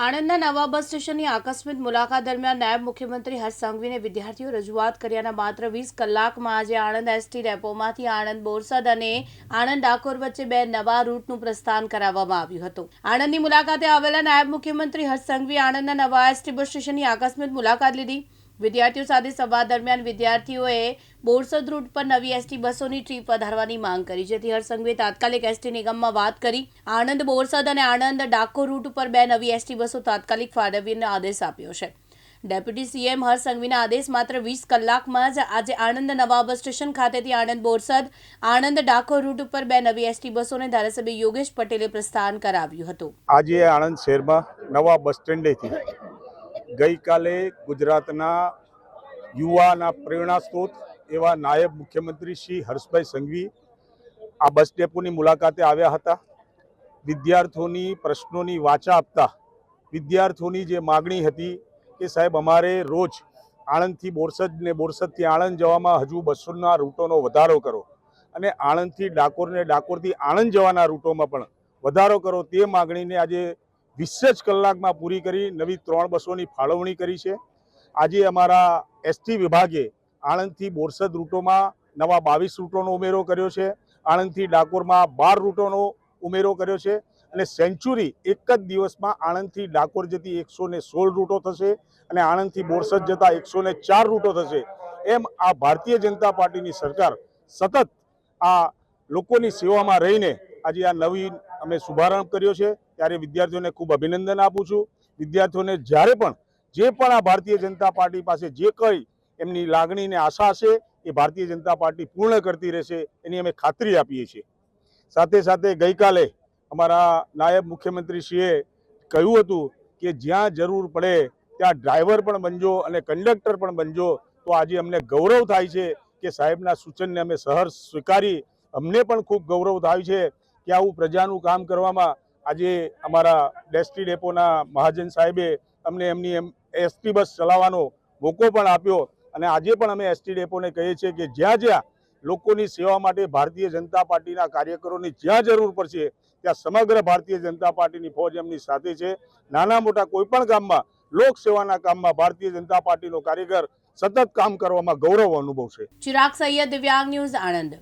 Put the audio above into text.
આણંદના નવા બસ સ્ટેશનની આકસ્મિક મુલાકાત દરમિયાન નાયબ મુખ્યમંત્રી હર્ષ સંઘવીને વિદ્યાર્થીઓ રજૂઆત કર્યાના માત્ર વીસ કલાકમાં આજે આણંદ એસટી ડેપોમાંથી આણંદ બોરસદ અને આણંદ ડાકોર વચ્ચે બે નવા રૂટનું પ્રસ્થાન કરાવવામાં આવ્યું હતું. આણંદની મુલાકાતે આવેલા નાયબ મુખ્યમંત્રી હર્ષ સંઘવી આણંદના નવા એસટી બસ સ્ટેશનની આકસ્મિક મુલાકાત લીધી. વિદ્યાર્થીઓ સાથે સંવાદ દરમિયાન વિદ્યાર્થીઓએ બોરસદ રૂટ પર નવી એસટી બસોની ટ્રીપ વધારવાની માંગ કરી. જેથી હરસંઘવીએ તાત્કાલિક એસટી નિગમમાં વાત કરી. આણંદ બોરસદ અને આણંદ ડાકોર રૂટ ઉપર બે નવી એસટી બસો તાત્કાલિક ફાળવીને આદેશ આપ્યો છે. ડેપ્યુટી સીએમ હર્ષસંઘવીના આદેશ માત્ર વીસ કલાકમાં જ આજે આણંદ નવા બસ સ્ટેશન ખાતેથી આણંદ બોરસદ, આણંદ ડાકોર રૂટ ઉપર બે નવી એસટી બસોને ધારાસભ્ય યોગેશ પટેલે પ્રસ્થાન કરાવ્યું હતું. આજે આણંદ શહેરમાં નવા બસ સ્ટેન્ડેથી ગઈકાલે ગુજરાતના યુવાના પ્રેરણા સ્ત્રોત એવા નાયબ મુખ્યમંત્રી શ્રી હર્ષભાઈ સંઘવી આ બસ ડેપોની મુલાકાતે આવ્યા હતા. વિદ્યાર્થીઓની પ્રશ્નોની વાચા આપતા વિદ્યાર્થીઓની જે માગણી હતી કે સાહેબ અમારે રોજ આણંદથી બોરસદ ને બોરસદથી આણંદ જવામાં હજુ બસોના રૂટોનો વધારો કરો અને આણંદથી ડાકોર ને ડાકોરથી આણંદ જવાના રૂટોમાં પણ વધારો કરો તે માગણીને આજે વીસ જ કલાકમાં પૂરી કરી, નવી ત્રણ બસોની ફાળવણી કરી છે. આજે અમારા એસટી વિભાગે આણંદથી બોરસદ રૂટોમાં નવા બાવીસ રૂટોનો ઉમેરો કર્યો છે. આણંદથી ડાકોરમાં બાર રૂટોનો ઉમેરો કર્યો છે. અને સેન્ચુરી એક જ દિવસમાં આણંદથી ડાકોર જતી એકસો ને સોળ રૂટો થશે અને આણંદથી બોરસદ જતા એકસો ને ચાર રૂટો થશે. એમ આ ભારતીય જનતા પાર્ટીની સરકાર સતત આ લોકોની સેવામાં રહીને આજે આ નવી અમે શુભારંભ કર્યો છે. ત્યારે વિદ્યાર્થીઓને ખૂબ અભિનંદન આપું છું. વિદ્યાર્થીઓને જ્યારે પણ જે પણ આ ભારતીય જનતા પાર્ટી પાસે જે કંઈ એમની લાગણીને આશા છે એ ભારતીય જનતા પાર્ટી પૂર્ણ કરતી રહેશે એની અમે ખાતરી આપીએ છીએ. સાથે સાથે ગઈકાલે અમારા નાયબ મુખ્યમંત્રીશ્રીએ કહ્યું હતું કે જ્યાં જરૂર પડે ત્યાં ડ્રાઈવર પણ બનજો અને કંડક્ટર પણ બનજો. તો આજે અમને ગૌરવ થાય છે કે સાહેબના સૂચનને અમે સહર્ષ સ્વીકારી. અમને પણ ખૂબ ગૌરવ થાય છે કે આવું પ્રજાનું કામ કરવામાં આજે અમારા ડેસ્ટી ડેપોના મહાજન સાહેબે અમને એમની એમ એસટી બસ ચલાવવાનો મોકો પણ આપ્યો અને આજે પણ અમે એસટી ડેપોને કહીએ છીએ કે જ્યાં જ્યાં લોકોની સેવા માટે ભારતીય જનતા પાર્ટીના કાર્યકરોની જ્યાં જરૂર પડશે, ત્યાં સમગ્ર ભારતીય જનતા પાર્ટીની ફોજ એમની સાથે છે. નાના મોટા કોઈપણ ગામમાં કામમાં લોક સેવાના કામમાં ભારતીય જનતા પાર્ટીનો કાર્યકર સતત કામ કરવામાં ગૌરવ અનુભવશે. ચિરાગ સૈયદ દિવ્યાંગ ન્યૂઝ આણંદ.